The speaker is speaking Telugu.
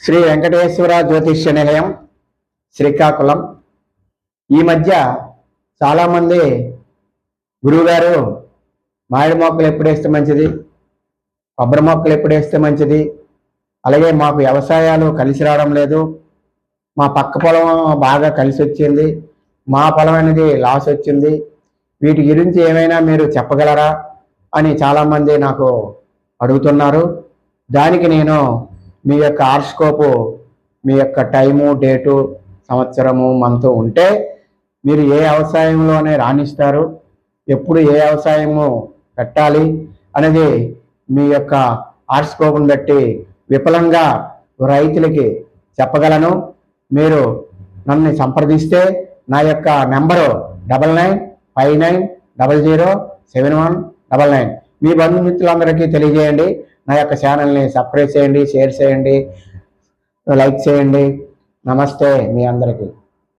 శ్రీ వెంకటేశ్వర జ్యోతిష్య నిలయం శ్రీకాకుళం. ఈ మధ్య చాలామంది గురువుగారు మామిడి మొక్కలు ఎప్పుడేస్తే మంచిది? కొబ్బరి మొక్కలు ఎప్పుడేస్తే మంచిది? అలాగే మాకు వ్యవసాయాలు కలిసి రావడం లేదు. మా పక్క పొలం బాగా కలిసి వచ్చింది. మా పొలం అనేది లాస్ వచ్చింది. వీటి గురించి ఏమైనా మీరు చెప్పగలరా? అని చాలామంది నాకు అడుగుతున్నారు. దానికి నేను మీ యొక్క ఆర్స్కోపు మీ యొక్క టైము డేటు సంవత్సరము మంత్ ఉంటే మీరు ఏ వ్యవసాయంలోనే రాణిస్తారు ఎప్పుడు ఏ వ్యవసాయము పెట్టాలి అనేది మీ యొక్క ఆర్స్కోపును బట్టి విఫలంగా రైతులకి చెప్పగలను. మీరు నన్ను సంప్రదిస్తే నా యొక్క number double nine five nine double zero seven one double nine. మీ బంధుమిత్రులందరికీ తెలియజేయండి. నా యొక్క ఛానల్ని సబ్స్క్రైబ్ చేయండి షేర్ చేయండి లైక్ చేయండి. నమస్తే మీ అందరికీ.